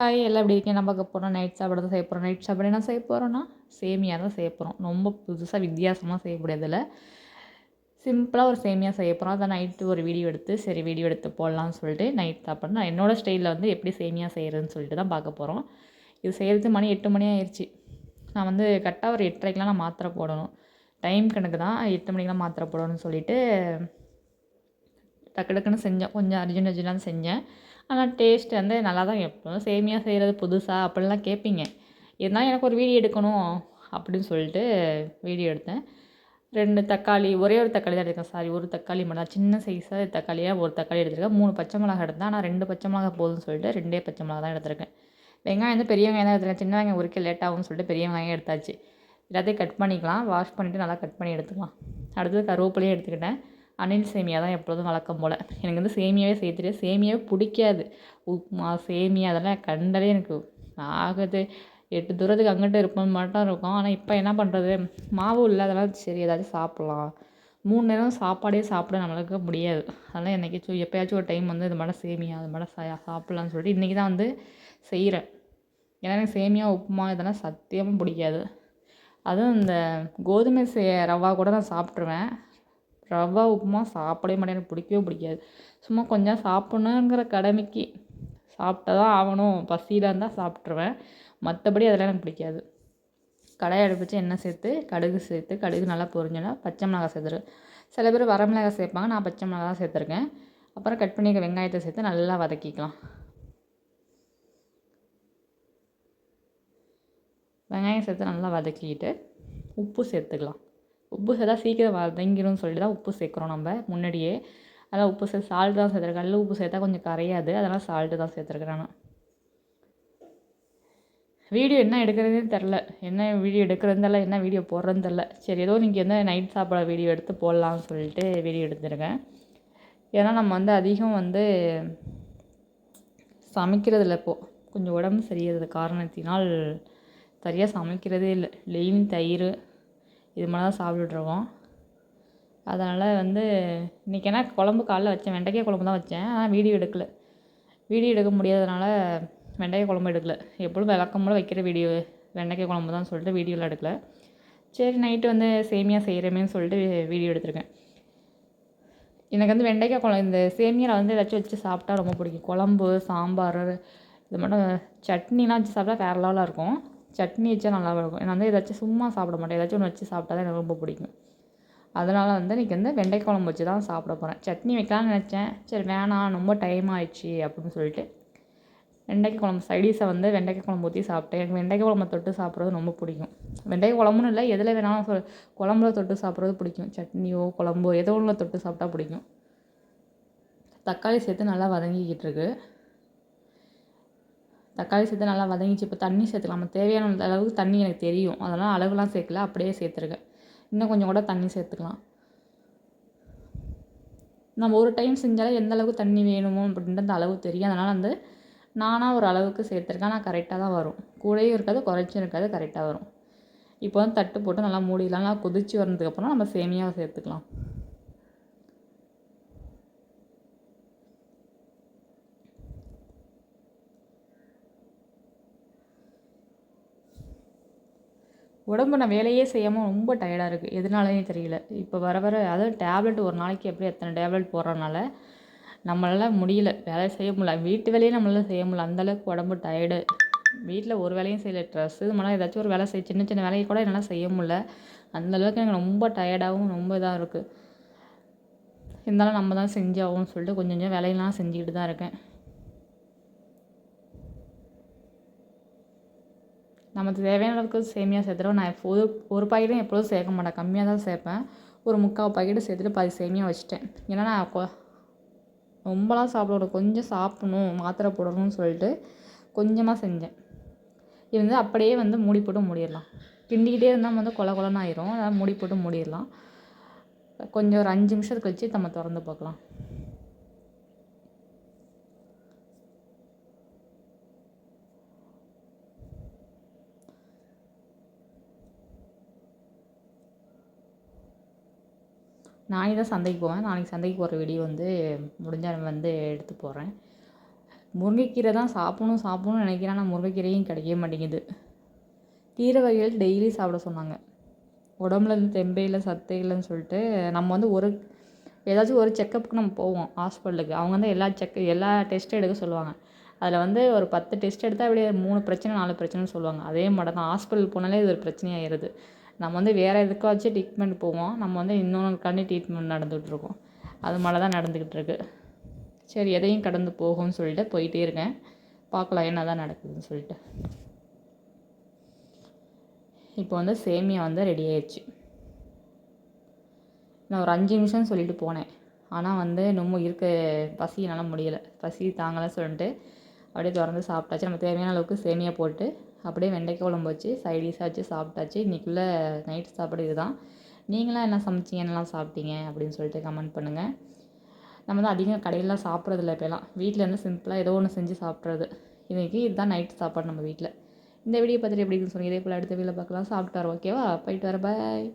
Hi எல்லாம் எப்படி இருக்கீங்க நம்ம பார்க்க போகிறோம் நைட் சாப்பாடு தான் செய்ய போகிறோம் நைட் சாப்பாடு என்ன செய்ய போகிறோன்னா சேமியா தான் செய்ய போகிறோம் ரொம்ப புதுசாக வித்தியாசமாக செய்ய முடியாதுல்ல. சிம்பிளாக ஒரு சேமியா செய்ய போகிறோம் அதை நைட்டு ஒரு வீடியோ எடுத்து சரி வீடியோ எடுத்து போடலாம்னு சொல்லிட்டு நைட் சாப்பாடு நான் என்னோடய ஸ்டைலில் வந்து எப்படி சேமியா செய்கிறதுன்னு சொல்லிட்டு தான் பார்க்க போகிறோம் இது செய்கிறது மணி எட்டு மணி ஆயிடுச்சு நான் வந்து கரெக்டாக ஒரு எட்டரைக்கெலாம் நான் மாத்திரை போடணும். டைம் கணக்கு தான். எட்டு மணிக்கெலாம் மாத்திரை போடணும்னு சொல்லிட்டு டக்கு டக்குன்னு செஞ்சேன். கொஞ்சம் அர்ஜென்ட் அர்ஜென்ட்டாக செஞ்சேன். ஆனால் டேஸ்ட் வந்து நல்லா தான் எப்போதும் சேமியா செய்கிறது புதுசாக அப்படிலாம் கேட்பீங்க இருந்தாலும் எனக்கு ஒரு வீடியோ எடுக்கணும் அப்படின்னு சொல்லிட்டு வீடியோ எடுத்தேன். ரெண்டு தக்காளி ஒரே ஒரு தக்காளி தான் எடுத்தேன் சாரி ஒரு தக்காளி மட்டும் சின்ன சைஸாக தக்காளியாக ஒரு தக்காளி எடுத்துருக்கேன். மூணு பச்சை மிளகா எடுத்தேன். ஆனால் ரெண்டு பச்சை மிளகா போதும்னு சொல்லிட்டு ரெண்டே பச்சை மிளகா தான் எடுத்திருக்கேன். வெங்காயம் வந்து பெரிய வெங்காயம் தான் எடுத்துருக்கேன். சின்ன வெங்காயம் உரிக்க லேட் ஆகும்னு சொல்லிட்டு பெரிய வெங்காயம் எடுத்தாச்சு. எல்லாத்தையும் கட் பண்ணிக்கலாம். வாஷ் பண்ணிவிட்டு நல்லா கட் பண்ணி எடுத்துக்கலாம். அடுத்தது கருவேப்பிலையும் எடுத்துக்கிட்டேன். அணில் சேமியா தான் எப்பொழுதும் வழக்கம் போல். எனக்கு வந்து சேமியாவே செய்ய தெரியாது சேமியாவே பிடிக்காது. உப்புமா சேமியா அதெல்லாம் கண்டாலே எனக்கு ஆகுது. எட்டு தூரத்துக்கு அங்கிட்டு இருப்போம் மட்டும் இருக்கும். ஆனால் இப்போ என்ன பண்ணுறது மாவு இல்லை அதெல்லாம் சரி ஏதாச்சும் சாப்பிட்லாம். மூணு நேரம் சாப்பாடே சாப்பிட நம்மளுக்கு முடியாது. அதெல்லாம் என்றைக்காச்சும் எப்போயாச்சும் ஒரு டைம் வந்து இது மாதிரி சேமியா அது மாதிரி சாப்பிட்லான்னு சொல்லிட்டு இன்றைக்கி தான் வந்து செய்கிறேன் ஏன்னா எனக்கு சேமியா உப்புமா இதெல்லாம் சத்தியமாக பிடிக்காது. அதுவும் இந்த கோதுமை சே ரவா கூட நான் சாப்பிட்ருவேன் ரவா உப்புமா சாப்பிடவே மாட்டேன். எனக்கு பிடிக்கவே பிடிக்காது. சும்மா கொஞ்சம் சாப்பிட்ணுங்கிற கடமைக்கு சாப்பிட்டா தான் ஆகணும். பசியில் இருந்தால் சாப்பிட்ருவேன் மற்றபடி அதெல்லாம் எனக்கு பிடிக்காது. கடாயை அடுப்பிச்சு எண்ணெய் சேர்த்து கடுகு சேர்த்து கடுகு நல்லா பொரிஞ்சோன்னா பச்சை மிளகாய் சேர்த்துருவேன் சில பேர் வரமிளகாய் சேர்ப்பாங்க. நான் பச்சை மிளகாய் தான் சேர்த்துருக்கேன். அப்புறம் கட் பண்ணி வெங்காயத்தை சேர்த்து நல்லா வதக்கிக்கலாம். வெங்காயம் சேர்த்து நல்லா வதக்கிக்கிட்டு உப்பு சேர்த்துக்கலாம். உப்பு சேர்த்தா சீக்கிரம் வதங்கிரும்னு சொல்லிட்டு தான் உப்பு சேர்க்குறோம் நம்ம முன்னாடியே. அதான் உப்பு சேர்த்து சால்ட் தான் சேர்த்துருக்கேன். கல் உப்பு சேர்த்தா கொஞ்சம் கரையாது. அதனால் சால்ட்டு தான் சேர்த்துருக்குறேன் நான். வீடியோ என்ன எடுக்கிறதுன்னு தெரில என்ன வீடியோ எடுக்கிறதுன்னு தெரில என்ன வீடியோ போடுறதுன்னு தெரில சரி ஏதோ நீங்கள் எந்த நைட் சாப்பிட வீடியோ எடுத்து போடலாம்னு சொல்லிட்டு வீடியோ எடுத்துருக்கேன். ஏன்னா நம்ம வந்து அதிகம் வந்து சமைக்கிறதில்ல இப்போது கொஞ்சம் உடம்பு சரியிறது காரணத்தினால் சரியாக சமைக்கிறதே இல்லை. டெய்லியும் தயிர் இது மாதிரி தான் சாப்பிட்டுட்ருக்கோம். அதனால் வந்து இன்றைக்கி என்ன குழம்பு காலைல வச்சேன். வெண்டைக்காய் குழம்பு தான் வச்சேன். ஆனால் வீடியோ எடுக்கலை. வீடியோ எடுக்க முடியாதனால வெண்டைக்காய் குழம்பு எடுக்கலை. எப்பொழுதும் விளக்கம் வைக்கிற வீடியோ வெண்டைக்காய் குழம்பு தான் சொல்லிட்டு வீடியோவில் எடுக்கலை. சரி நைட்டு வந்து சேமியா செய்கிறமேன்னு சொல்லிட்டு வீடியோ எடுத்திருக்கேன். எனக்கு வந்து வெண்டைக்காய் குழம்பு இந்த சேமியாவில் வந்து ஏதாச்சும் வச்சு சாப்பிட்டா ரொம்ப பிடிக்கும். குழம்பு சாம்பார் இது மட்டும் சட்னிலாம் வச்சு சாப்பிட்டா வேறு லெவலாக இருக்கும். சட்னி வச்சா நல்லா இருக்கும் நான் வந்து ஏதாச்சும் சும்மா சாப்பிட மாட்டேன். ஏதாச்சும் ஒன்று வச்சு சாப்பிட்டா தான் எனக்கு ரொம்ப பிடிக்கும். அதனால் வந்து இன்றைக்கி வந்து வெண்டை குழம்பு வச்சு தான் சாப்பிட போகிறேன் சட்னி வைக்கலாம்னு நினச்சேன். சரி வேணாம். ரொம்ப டைம் ஆயிடுச்சு அப்படின்னு சொல்லிட்டு வெண்டைக்காய் குழம்பு சைடிஸை வந்து வெண்டைக்காய் குழம்பு ஊற்றி சாப்பிட்டேன். எனக்கு வெண்டைக்காய் குழம்பு தொட்டு சாப்பிட்றது ரொம்ப பிடிக்கும். வெண்டைக்காய் குழம்புன்னு இல்லை எதில் வேணாலும் சொல் குழம்புல தொட்டு சாப்பிட்றது பிடிக்கும். சட்னியோ குழம்போ ஏதோ ஒன்றில் தொட்டு சாப்பிட்டா பிடிக்கும். தக்காளி சேர்த்து நல்லா வதங்கிக்கிட்டு இருக்கு. தக்காளி சேர்த்து நல்லா வதங்கிச்சு. இப்போ தண்ணி சேர்த்துக்கலாம். நம்ம தேவையான அளவுக்கு தண்ணி எனக்கு தெரியும். அதெல்லாம் அளவுலாம் சேர்க்கல. அப்படியே சேர்த்துருக்கேன். இன்னும் கொஞ்சம் கூட தண்ணி சேர்த்துக்கலாம். நம்ம ஒரு டைம் செஞ்சாலே எந்த அளவுக்கு தண்ணி வேணுமோ அப்படின்ட்டு அந்த அளவு தெரியும். அதனால் வந்து நானாக ஒரு அளவுக்கு சேர்த்துருக்கேன். ஆனால் கரெக்டாக தான் வரும். கூடயும் இருக்காது குறைச்சும் இருக்காது கரெக்டாக வரும். இப்போ வந்து தட்டு போட்டு நல்லா மூடிடலாம். நல்லா கொதிச்சு வந்ததுக்கப்புறம் நம்ம சேமியாவை சேர்த்துக்கலாம். உடம்பு நான் வேலையே செய்யாமல் ரொம்ப டயர்டாக இருக்குது எதனாலனே தெரியல. இப்போ வர வர அதாவது டேப்லெட் ஒரு நாளைக்கு எப்படி எத்தனை டேப்லெட் போடுறதுனால நம்மளால் முடியல. வேலை செய்ய முடியல. வீட்டு வேலையும் நம்மளால் செய்ய முடியல. அந்தளவுக்கு உடம்பு டயர்டு வீட்டில் ஒரு வேலையும் செய்யலை. ட்ரெஸ்ஸு இது ஏதாச்சும் ஒரு வேலை செய்ய சின்ன சின்ன வேலையை கூட என்னால் செய்ய முடியல. அந்தளவுக்கு எனக்கு ரொம்ப டயர்டாகவும் ரொம்ப இதாக இருக்குது இருந்தாலும் நம்ம தான் செஞ்சாகும்னு சொல்லிட்டு கொஞ்சம் கொஞ்சம் வேலையெல்லாம் செஞ்சுக்கிட்டு தான் இருக்கேன். நமக்கு தேவையான அளவுக்கு சேமியா சேர்த்துருவேன் நான் ஒரு ஒரு பாக்கெட்டும் எப்போதும் சேர்க்க மாட்டேன். கம்மியாக தான் சேர்ப்பேன். ஒரு முக்கால் பாக்கெட்டு சேர்த்துட்டு பாதி சேமியா வச்சுட்டேன். ஏன்னா நான் கொ ரொம்பலாம் சாப்பிடக்கூடாது கொஞ்சம் சாப்பிடணும் மாத்திரை போடணும்னு சொல்லிட்டு கொஞ்சமாக செஞ்சேன். இது வந்து அப்படியே வந்து மூடி போட்டு மூடிடலாம். கிண்டிக்கிட்டே இருந்தால் வந்து கொல கொலன்னு ஆயிரும். அதனால் மூடி போட்டு மூடிடலாம். கொஞ்சம் ஒரு அஞ்சு நிமிஷத்துக்கு வச்சு நம்ம திறந்து பார்க்கலாம். நானே தான் சந்தைக்கு போவேன். நாளைக்கு சந்தைக்கு போகிற வீடியோ வந்து முடிஞ்சால் வந்து எடுத்து போடுறேன் முருங்கைக்கீரை தான் சாப்பிடணும் சாப்பிடணும்னு நினைக்கிறேன். ஆனால் முருங்கைக்கீரையும் கிடைக்கவே மாட்டேங்குது. கீரை வகைகள் டெய்லி சாப்பிட சொன்னாங்க. உடம்புல இருந்து தெம்பே இல்லை சத்தே இல்லைன்னு சொல்லிட்டு நம்ம வந்து ஒரு ஏதாச்சும் ஒரு செக்கப்புக்கு நம்ம போவோம் ஹாஸ்பிட்டலுக்கு அவங்க வந்து எல்லா செக் எல்லா டெஸ்ட்டும் எடுக்க சொல்லுவாங்க. அதில் வந்து ஒரு பத்து டெஸ்ட் எடுத்தால் அப்படியே மூணு பிரச்சனை நாலு பிரச்சனைன்னு சொல்லுவாங்க. அதே மாதிரி தான் ஹாஸ்பிட்டல் போனாலே இது ஒரு பிரச்சனையாயிருது. நம்ம வந்து வேறு எதுக்காச்சும் ட்ரீட்மெண்ட் போவோம். நம்ம வந்து இன்னொன்றுக்காண்டி ட்ரீட்மெண்ட் நடந்துகிட்ருக்கோம். அது மாதிரி தான் நடந்துக்கிட்டு இருக்கு சரி எதையும் கடந்து போகும்னு சொல்லிட்டு போயிட்டே இருக்கேன். பார்க்கலாம் என்ன தான் நடக்குதுன்னு சொல்லிட்டு. இப்போ வந்து சேமியா வந்து ரெடி ஆயிடுச்சு நான் ஒரு அஞ்சு நிமிஷம்னு சொல்லிட்டு போனேன். ஆனால் வந்து இன்னமும் இருக்க பசி என்னால் முடியலை. பசி தாங்கலை சொல்லிட்டு அப்படியே திறந்து சாப்பிட்டாச்சு. நம்ம தேவையான அளவுக்கு சேமியா போட்டு அப்படியே வெண்டைக்காய் குழம்பு வச்சு சைடிஷாக வச்சு சாப்பிட்டாச்சு. இன்றைக்குள்ளே நைட் சாப்பாடு இதுதான். நீங்களாம் என்ன சமைச்சிங்க? என்னலாம் சாப்பிட்டீங்க? அப்படின்னு சொல்லிட்டு கமெண்ட் பண்ணுங்கள் நம்ம தான் அதிகம் கடையிலலாம் சாப்பிட்றதில்ல இப்போலாம். வீட்டில் இருந்து சிம்பிளாக ஏதோ ஒன்று செஞ்சு சாப்பிட்றது. இன்றைக்கி இதுதான் நைட் சாப்பாடு நம்ம வீட்டில் இந்த வீடியோ பார்த்துட்டு எப்படி சொன்னீங்க இதே போல் அடுத்த வீடியோவில் பார்க்கலாம். சாப்பிட்டு வரோம். ஓகேவா போயிட்டு வர பாய்